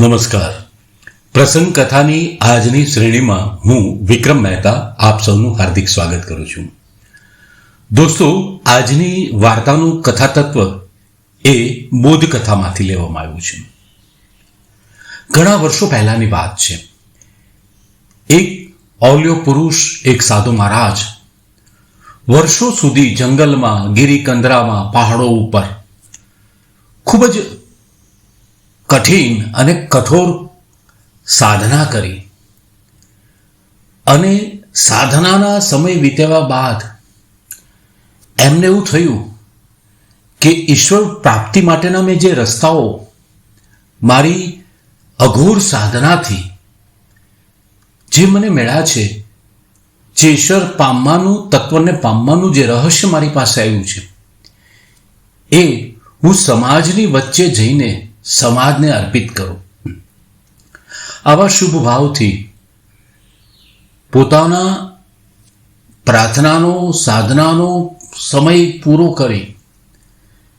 નમસ્કાર. પ્રસંગ કથાની આજની શ્રેણીમાં હું વિક્રમ મહેતા આપ સૌનું હાર્દિક સ્વાગત કરું છું. દોસ્તો, આજની વાર્તાનું કથા તત્વ એ બોધ કથામાંથી લેવામાં આવ્યું છે. ઘણા વર્ષો પહેલાની વાત છે. એક ઓલ્યો પુરુષ, એક સાધુ મહારાજ, વર્ષો સુધી જંગલમાં, ગિરિકંદરામાં, પહાડો ઉપર ખૂબ જ કઠિન અને કઠોર સાધના કરી. અને સાધનાના સમય વીત્યા બાદ એમને એવું થયું કે ઈશ્વર પ્રાપ્તિ માટેના મેં જે રસ્તાઓ, મારી અઘોર સાધનાથી જે મને મળ્યા છે, જે ઈશ્વર પામવાનું, તત્વને પામવાનું જે રહસ્ય મારી પાસે આવ્યું છે, એ હું સમાજની વચ્ચે જઈને સમાજને અર્પિત કરો. આવા શુભ ભાવથી પોતાના પ્રાર્થનાનો, સાધનાનો સમય પૂરો કરી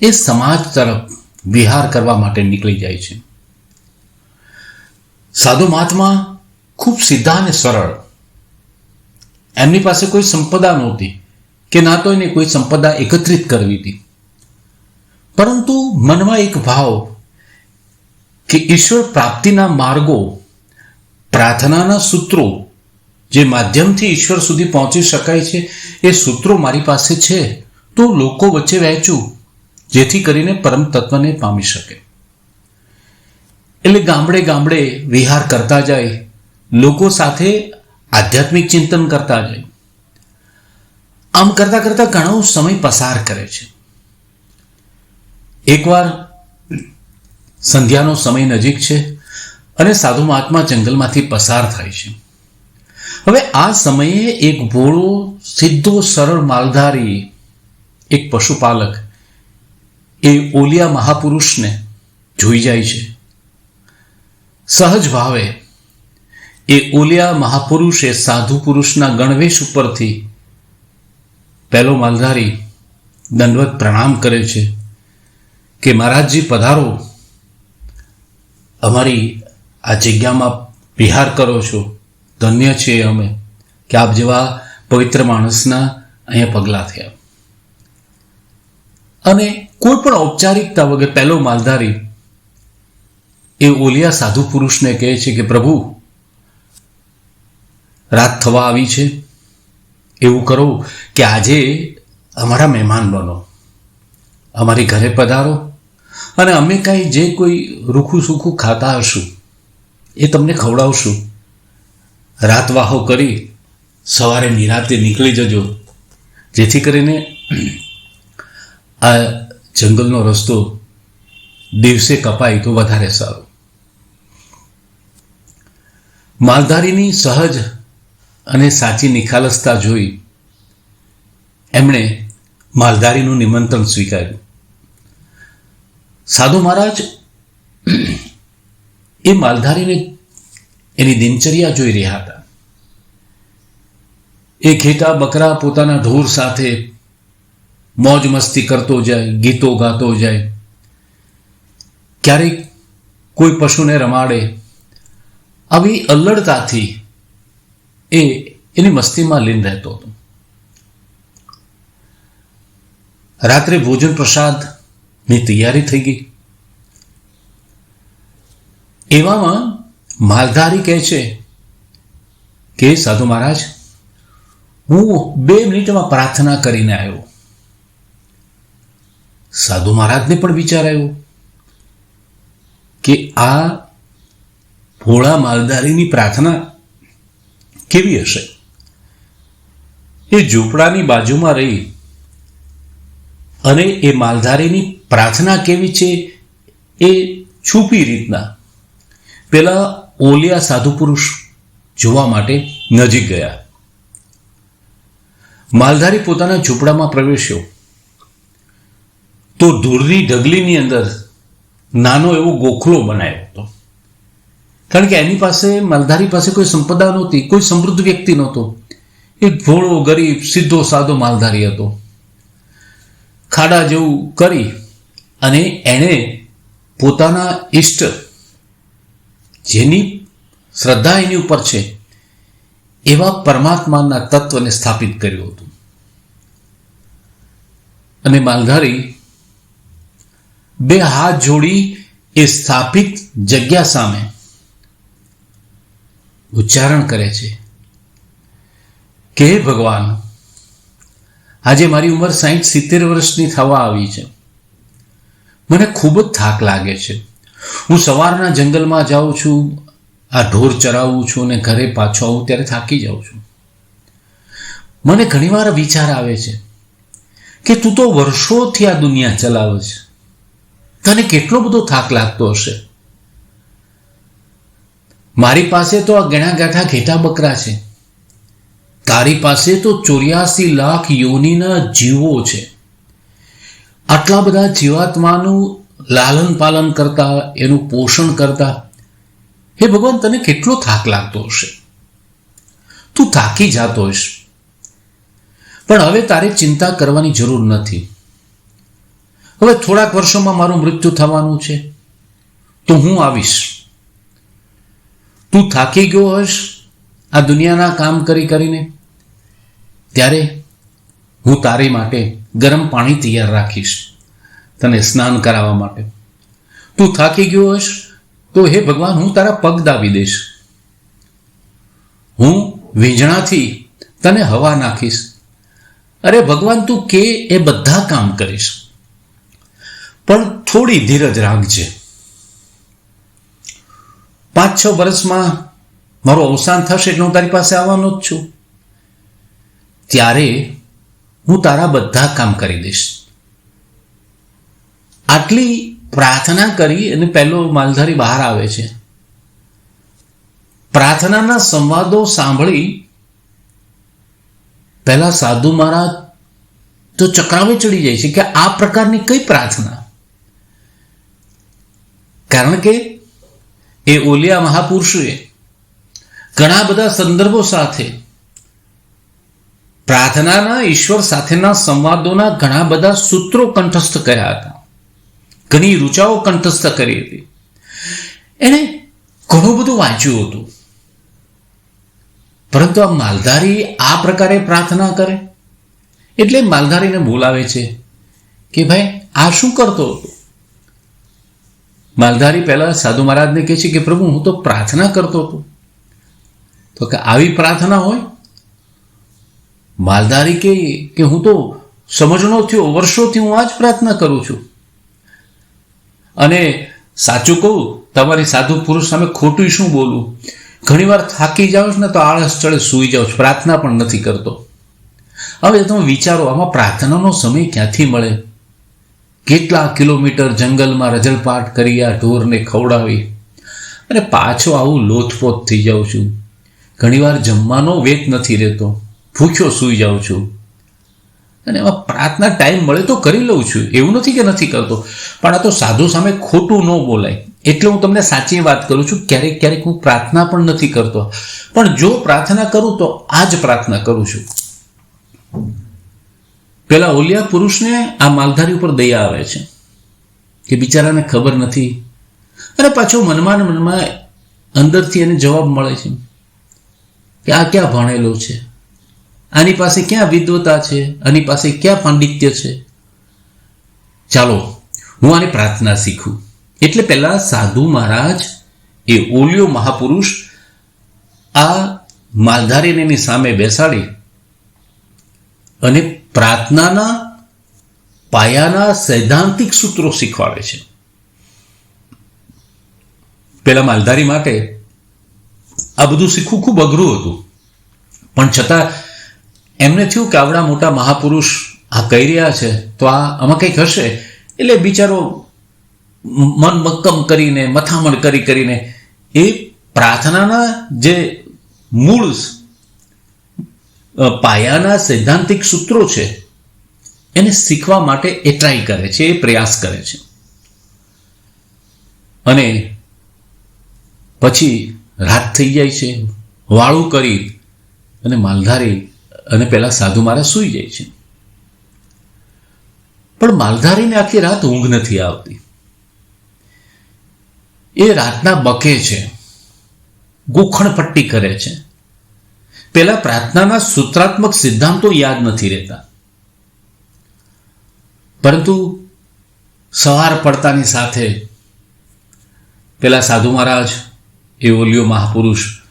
એ સમાજ તરફ વિહાર કરવા માટે નીકળી જાય છે. સાધુ મહાત્મા ખૂબ સીધા અને સરળ. એમની પાસે કોઈ સંપદા નહોતી કે ના તો એને કોઈ સંપદા એકત્રિત કરવી હતી. પરંતુ મનમાં એક ભાવ કે ઈશ્વર પ્રાપ્તિના માર્ગો, પ્રાર્થનાના સૂત્રો જે માધ્યમથી ઈશ્વર સુધી પહોંચી શકાય છે, એ સૂત્રો મારી પાસે છે. તો લોકો વચ્ચે વહેંચું, જેથી કરીને પરમ તત્વને પામી શકે. એટલે ગામડે ગામડે વિહાર કરતા જાય, લોકો સાથે આધ્યાત્મિક ચિંતન કરતા જાય. આમ કરતા કરતા ઘણો સમય પસાર કરે છે. એકવાર સંધ્યાનો સમય નજીક છે અને સાધુ મહાત્મા જંગલમાંથી પસાર થાય છે. હવે આ સમયે એક ભોળો સીધો સરળ માલધારી, એક પશુપાલક એ ઓલિયા મહાપુરુષને જોઈ જાય છે. સહજ ભાવે એ ઓલિયા મહાપુરુષ સાધુ પુરુષના ગણવેશ ઉપરથી પહેલો માલધારી દંડવત પ્રણામ કરે છે કે મહારાજજી પધારો. અમારી આ જગ્યામાં વિહાર કરો છો. ધન્ય છીએ અમે કે આપ જેવા પવિત્ર માણસના અહીંયા પગલાં થયા. અને કોઈ પણ ઔપચારિકતા વગર પહેલો માલધારી એ ઓલિયા સાધુ પુરુષને કહે છે કે, પ્રભુ, રાત થવા આવી છે. એવું કરો કે આજે અમારા મહેમાન બનો. અમારી ઘરે પધારો. અને અમે કાંઈ જે કોઈ રૂખું સૂખું ખાતા હશું, એ તમને ખવડાવશું. રાતવાહો કરી સવારે નિરાતે નીકળી જજો. જેથી કરીને આ જંગલનો રસ્તો દિવસે કપાય તો વધારે સારું. માલધારીની સહજ અને સાચી નિખાલસતા જોઈ એમણે માલધારીનું નિમંત્રણ સ્વીકાર્યું. સાધુ મહારાજ, એ માલધારીને એની દિનચર્યા જોઈ રહ્યા હતા. એ ઘેટા બકરા પોતાના ઢોર સાથે મોજ મસ્તી કરતો જાય, ગીતો ગાતો જાય. ક્યારેક કોઈ પશુને રમાડે, આવી અલ્લડતાથી એ એની મસ્તીમાં લીન રહેતો હતો. રાત્રે ભોજન પ્રસાદની તૈયારી થઈ ગઈ. એવામાં માલધારી કહે છે કે, સાધુ મહારાજ, હું બે મિનિટમાં પ્રાર્થના કરીને આવ્યો. સાધુ મહારાજને પણ વિચાર આવ્યો કે આ ભોળા માલધારીની પ્રાર્થના કેવી હશે? એ ઝૂંપડાની બાજુમાં રહી અને એ માલધારીની પ્રાર્થના કેવી છે? એ છુપી રીતના. પેલા ઓલિયા સાધુ પુરુષ જોવા માટે નજીક ગયા. માલધારી પોતાના ઝૂંપડામાં પ્રવેશ્યો. તો ધૂળની ઢગલીની અંદર નાનો એવો ગોખલો બનાવ્યો હતો. કારણ કે એની પાસે, માલધારી પાસે કોઈ સંપદા નહોતી, કોઈ સમૃદ્ધ વ્યક્તિ નહોતો. એક ભોળો, ગરીબ, સીધો, સાદો માલધારી હતો. ખાડા જેવું કરી અને એણે પોતાના ઈષ્ટ, જેની શ્રદ્ધા એની ઉપર છે, એવા પરમાત્માના તત્વને સ્થાપિત કર્યું હતું. અને માલધારી, બે હાથ જોડી એ સ્થાપિત જગ્યા સામે ઉચ્ચારણ કરે છે, કે ભગવાન, આજે મારી ઉંમર સાહીઠ સિત્તેર વર્ષની થવા આવી છે. મને ખૂબ જ થાક લાગે છે. હું સવારના જંગલમાં જાઉં છું, આ ઢોર ચરાવું છું અને ઘરે પાછો આવું ત્યારે થાકી જાઉં છું. મને ઘણીવાર વિચાર આવે છે કે તું તો વર્ષોથી આ દુનિયા ચલાવે છે. તને કેટલો બધો થાક લાગતો હશે? મારી પાસે તો આ ગણા ગાંઠા ઘેટા બકરા છે. તારી પાસે તો ચોર્યાસી લાખ યોનિના જીવો છે. આટલા બધા જીવાત્માનું લાલન પાલન કરતા, એનું પોષણ કરતા, હે ભગવાન, તને કેટલો થાક લાગતો હશે? તું થાકી જાતો હોઈશ. પણ હવે તારે ચિંતા કરવાની જરૂર નથી. હવે થોડાક વર્ષોમાં મારું મૃત્યુ થવાનું છે. તો હું આવીશ. તું થાકી ગયો હશ આ દુનિયાના કામ કરી કરીને. ત્યારે હું તારી માટે ગરમ પાણી તૈયાર રાખીશ તને સ્નાન કરાવવા માટે. તું થાકી ગયો હશ તો હે ભગવાન, હું તારા પગ દાબી દઈશ. હું વીંજણાથી તને હવા નાખીશ. અરે ભગવાન, તું કે એ બધા કામ કરીશ. પણ થોડી ધીરજ રાખજે. પાંચ છ વર્ષમાં મારું અવસાન થશે એટલે હું તારી પાસે આવવાનો જ છું. ત્યારે હું તારા બધા કામ કરી દઈશ. આટલી પ્રાર્થના કરી અને પહેલો માલધારી બહાર આવે છે. પ્રાર્થનાના સંવાદો સાંભળી પહેલા સાધુ મહારાજ તો ચક્રાવે ચડી જાય છે કે આ પ્રકારની કઈ પ્રાર્થના? કારણ કે એ ઓલિયા મહાપુરુષોએ ઘણા બધા સંદર્ભો સાથે પ્રાર્થનાના ઈશ્વર સાથેના સંવાદોના ઘણા બધા સૂત્રો કંઠસ્થ કર્યા હતા. ઘણી રૂચાઓ કંઠસ્થ કરી હતી. એણે ઘણું બધું વાંચ્યું હતું. પરંતુ આ માલધારી આ પ્રકારે પ્રાર્થના કરે? એટલે માલધારીને બોલાવે છે કે, ભાઈ, આ શું કરતો હતો? માલધારી પહેલા સાધુ મહારાજને કહે છે કે, પ્રભુ, હું તો પ્રાર્થના કરતો હતો. તો કે, આવી પ્રાર્થના હોય માલધારી કે કે હું તો સમજણો થયો, વર્ષોથી હું આ જ પ્રાર્થના કરું છું. અને સાચું કહું, તમારી સાધુ પુરુષ સામે ખોટું શું બોલું? ઘણીવાર થાકી જાઓ છો ને તો આળસ ચડે સૂઈ જાઓ છો, પ્રાર્થના પણ નથી કરતો. હવે તમે વિચારો, આમાં પ્રાર્થનાનો સમય ક્યાંથી મળે? કેટલા કિલોમીટર જંગલમાં રજળપાટ કરી આ ઢોરને ખવડાવી? અને પાછો આવું લોથપોથ થઈ જાઉં છું. ઘણીવાર જમવાનો વેત નથી રહેતો. ભૂખ્યો સૂઈ જાઉં છું. અને એમાં પ્રાર્થના ટાઈમ મળે તો કરી લઉં છું. એવું નથી કે નથી કરતો. પણ આ તો સાધુ સામે ખોટું ન બોલાય. એટલે હું તમને સાચી વાત કરું છું. ક્યારેક ક્યારેક હું પ્રાર્થના પણ નથી કરતો. પણ જો પ્રાર્થના કરું તો આ જ પ્રાર્થના કરું છું. પેલા ઓલિયા પુરુષને આ માલધારી ઉપર દયા આવે છે. કે બિચારાને ખબર નથી. અને પાછો મનમાં મનમાં અંદરથી એને જવાબ મળે છે. કે આ ક્યાં ભણેલો છે? આની પાસે ક્યાં વિદ્વતા છે? આની પાસે ક્યાં પાંડિત્ય છે? ચાલો, હું આને પ્રાર્થના શીખું. એટલે પહેલાં સાધુ મહારાજ એ ઓલિયો મહાપુરુષ આ માલધારીને સામે બેસાડી અને પ્રાર્થનાના પાયાના સૈદ્ધાંતિક સૂત્રો શીખવાડે છે. પેલા માલધારી માટે આ બધું શીખવું ખૂબ અઘરું હતું. પણ છતાં એમને થયું કે આવડા મોટા મહાપુરુષ આ કહી રહ્યા છે, તો આ આમાં કંઈક હશે? એટલે બિચારો મન મક્કમ કરીને, મથામણ કરી કરીને, એ પ્રાર્થનાના જે મૂળ પાયાના સૈદ્ધાંતિક સૂત્રો છે, એને શીખવા માટે એ ટ્રાય કરે છે, એ પ્રયાસ કરે છે. અને પછી રાત થઈ જાય છે, વાળું કરી અને માલધારી અને પેલા સાધુ મારા સૂઈ જાય છે. પણ માલધારીને આખી રાત ઊંઘ નથી આવતી. એ રાતના બકે છે. ગોખણપટ્ટી કરે છે. પેલા પ્રાર્થનાના સૂત્રાત્મક સિદ્ધાંતો યાદ નથી રહેતા. પરંતુ સવાર પડતાની સાથે પેલા સાધુ મહારાજ, એ ઓલિયો મહાપુરુષ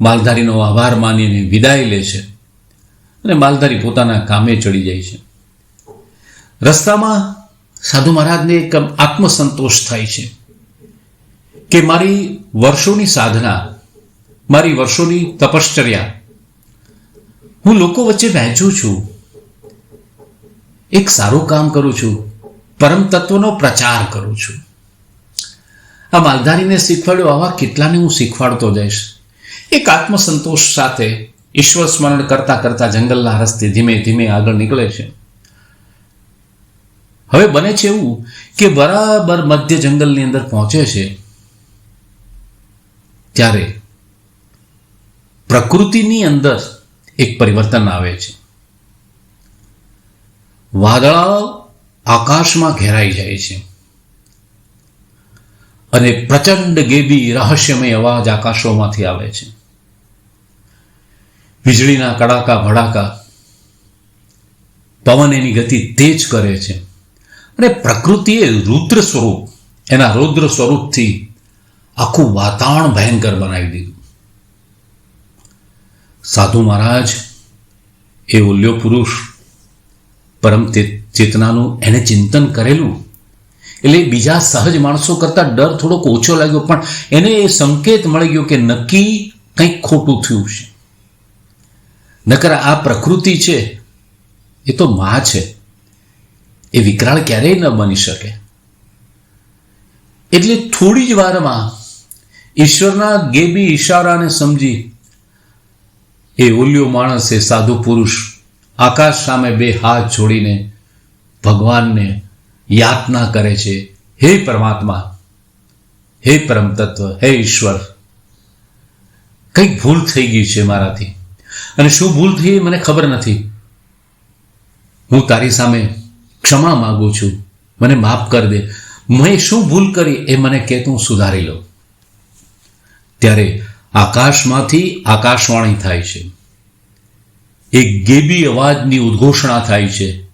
માલધારીનો આભાર માનીને વિદાય લે છે. અને માલધારી પોતાના કામે ચડી જાય છે. રસ્તામાં સાધુ મહારાજને એક આત્મસંતોષ થાય છે કે મારી વર્ષોની સાધના, મારી વર્ષોની તપશ્ચર્યા, હું લોકો વચ્ચે વહેંચું છું, એક સારું કામ કરું છું, પરમ તત્વનો પ્રચાર કરું છું. આ માલધારીને શીખવાડ્યો આવા કેટલાને હું શીખવાડતો જઈશ. એક આત્મસંતોષ સાથે ઈશ્વર સ્મરણ કરતા કરતા જંગલના રસ્તે ધીમે ધીમે આગળ નીકળે છે. હવે બને છે એવું કે બરાબર મધ્ય જંગલની અંદર પહોંચે છે ત્યારે પ્રકૃતિની અંદર એક પરિવર્તન આવે છે. વાદળાઓ આકાશમાં ઘેરાઈ જાય છે અને પ્રચંડ ગેબી રહસ્યમય અવાજ આકાશોમાંથી આવે છે. વીજળીના કડાકા, ભડાકા પવન એની ગતિ તેજ કરે છે. અને પ્રકૃતિએ રુદ્ર સ્વરૂપ, એના રૌદ્ર સ્વરૂપથી આખું વાતાવરણ ભયંકર બનાવી દીધું. સાધુ મહારાજ, એ ઉલ્યો પુરુષ પરમ ચેતનાનું એને ચિંતન કરેલું. એટલે બીજા સહજ માણસો કરતા ડર થોડોક ઓછો લાગ્યો, પણ એને એ સંકેત મળી ગયો કે નક્કી કંઈક ખોટું થયું છે. નકર આ પ્રકૃતિ છે, એ તો મા છે. એ વિકરાળ ક્યારેય ન બની શકે. એટલે થોડી જ વારમાં ઈશ્વરના ગેબી ઈશારાને સમજી એ ઓલ્યો માણસ એ સાધુ પુરુષ આકાશ સામે બે હાથ જોડીને ભગવાનને યાતના કરે છે. હે પરમાત્મા, હે પરમતત્વ, હે ઈશ્વર, કંઈક ભૂલ થઈ ગઈ છે મારાથી. અને શું ભૂલ થઈ મને ખબર નથી. હું તારી સામે ક્ષમા માગું છું. મને માફ કરી દે. મેં શું ભૂલ કરી એ મને કે તું સુધારી લો. ત્યારે આકાશમાંથી આકાશવાણી થાય છે. એક ગેબી અવાજની ઉદ્ઘોષણા થાય છે.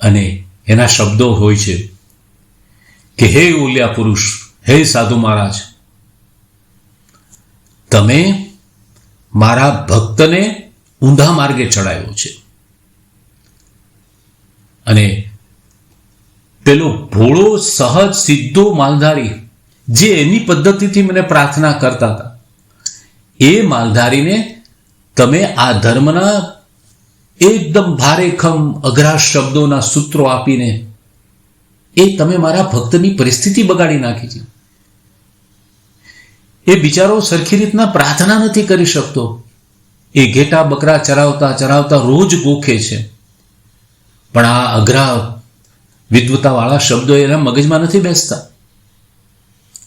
અને એના શબ્દો હોય છે કે, હે ઓલિયા પુરુષ, હે સાધુ મહારાજ, તમે મારા ભક્તને ઊંધા માર્ગે ચડાયો છે. અને પેલો ભોળો, સહજ સીધો માલધારી જે એની પદ્ધતિથી મને પ્રાર્થના કરતા હતા, એ માલધારીને તમે આ ધર્મના એકદમ ભારેખમ અઘરા શબ્દોના સૂત્રો આપીને એ તમે મારા ભક્તની પરિસ્થિતિ બગાડી નાખી છે. એ બિચારો સરખી રીતના પ્રાર્થના નથી કરી શકતો. એ ઘેટા બકરા ચરાવતા ચરાવતા રોજ ગોખે છે. પણ આ અઘરા વિદ્વતાવાળા શબ્દો એના મગજમાં નથી બેસતા.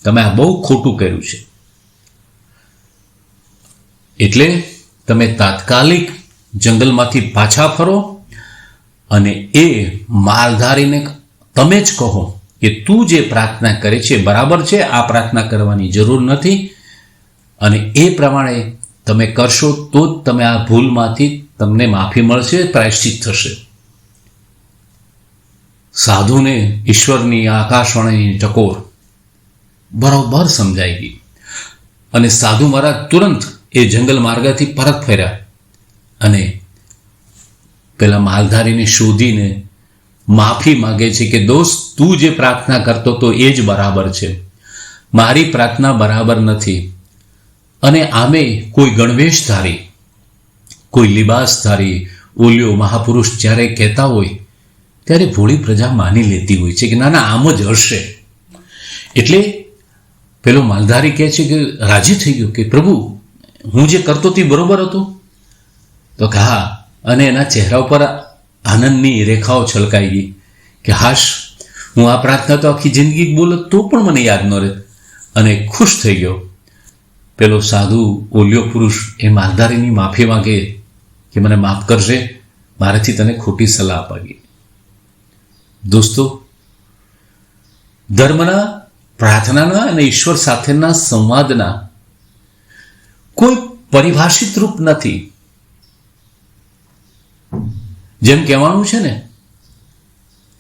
તમે આ બહુ ખોટું કર્યું છે. એટલે તમે તાત્કાલિક જંગલમાંથી પાછા ફરો અને એ માલધારીને તમે જ કહો. કે તું જે પ્રાર્થના કરે છે બરાબર છે, આ પ્રાર્થના કરવાની જરૂર નથી. અને એ પ્રમાણે તમે કરશો તો જ તમે આ ભૂલમાંથી તમને માફી મળશે, પ્રાયશ્ચિત થશે. સાધુને ઈશ્વરની આકાશવાણીની ટકોર બરોબર સમજાઈ ગઈ. અને સાધુ મહારાજ તુરંત એ જંગલ માર્ગથી પરત ફર્યા અને પેલા માલધારીને શોધીને માફી માગે છે કે દોસ્ત, તું જે પ્રાર્થના કરતો તો એ જ બરાબર છે. મારી પ્રાર્થના બરાબર નથી. અને આમે કોઈ ગણવેશધારી કોઈ લિબાસધારી ઓલિયો મહાપુરુષ જ્યારે કહેતા હોય, ત્યારે ભોળી પ્રજા માની લેતી હોય છે કે ના ના, આમ જ હશે. એટલે પેલો માલધારી કહે છે કે રાજી થઈ ગયો કે પ્રભુ, હું જે કરતો તે બરોબર હતો? તો કે હા, અને એના ચહેરા ઉપર આનંદની રેખાઓ છલકાઈ ગઈ કે હાશ, હું આ પ્રાર્થના તો આખી જિંદગી બોલત તો પણ મને યાદ ન રહે. અને ખુશ થઈ ગયો. પેલો સાધુ ઓલિયો પુરુષ, એ માલધારીની માફી માંગે કે મને માફ કરશે મારાથી તને ખોટી સલાહ અપાવી. દોસ્તો, ધર્મના, પ્રાર્થનાના અને ઈશ્વર સાથેના સંવાદના કોઈ પરિભાષિત રૂપ નથી. જેમ કહેવાનું છે ને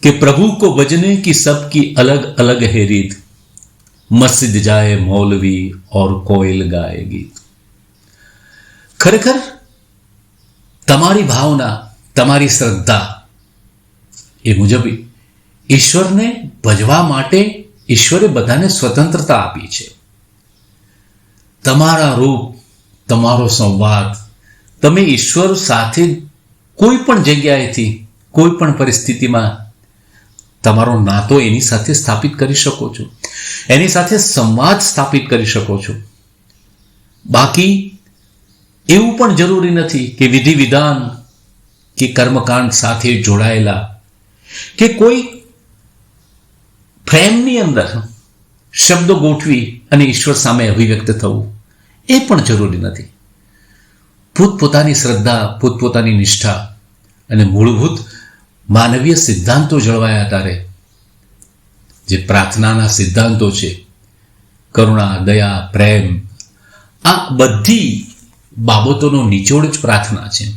કે પ્રભુ કો બજને કી સબકી અલગ અલગ હે રીત મસ્જિદ જાય મૌલવી ઓર કોયલ ગાય ગીત ખરેખર તમારી ભાવના તમારી શ્રદ્ધા એ મુજબ ઈશ્વરને ભજવા માટે ઈશ્વરે બધાને સ્વતંત્રતા આપી છે તમારા રૂપ તમારો સંવાદ તમે ઈશ્વર સાથે કોઈ પણ જગ્યાએથી, કોઈ પણ પરિસ્થિતિમાં તમારો નાતો એની સાથે સ્થાપિત કરી શકો છો. એની સાથે સંવાદ સ્થાપિત કરી શકો છો. બાકી એવું પણ જરૂરી નથી કે વિધિ વિધાન, કે કર્મકાંડ સાથે જોડાયેલા, કે કોઈ ફ્રેમની અંદર શબ્દો ગોઠવી અને ઈશ્વર સામે અભિવ્યક્ત થવું, એ પણ જરૂરી નથી. પોતપોતાની શ્રદ્ધા, પોતપોતાની નિષ્ઠા અને મૂળભૂત માનવીય સિદ્ધાંતો જળવાયા ત્યારે જે પ્રાર્થનાના સિદ્ધાંતો છે, કરુણા, દયા, પ્રેમ, આ બધી બાબતોનો નિચોડ જ પ્રાર્થના છે.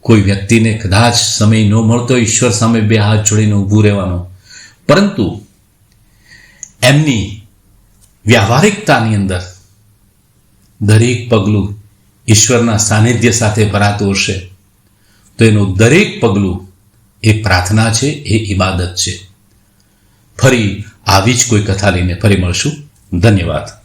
કોઈ વ્યક્તિને કદાચ સમય ન મળતો ઈશ્વર સામે બે હાથ જોડીને ઊભું રહેવાનો. પરંતુ એમની વ્યવહારિકતાની અંદર દરેક પગલું ઈશ્વરના સાનિધ્ય સાથે ભરાતું હશે. તો એનું દરેક પગલું એ પ્રાર્થના છે, એ ઇબાદત છે. ફરી આવી જ કોઈ કથા લઈને ફરી મળશું. ધન્યવાદ.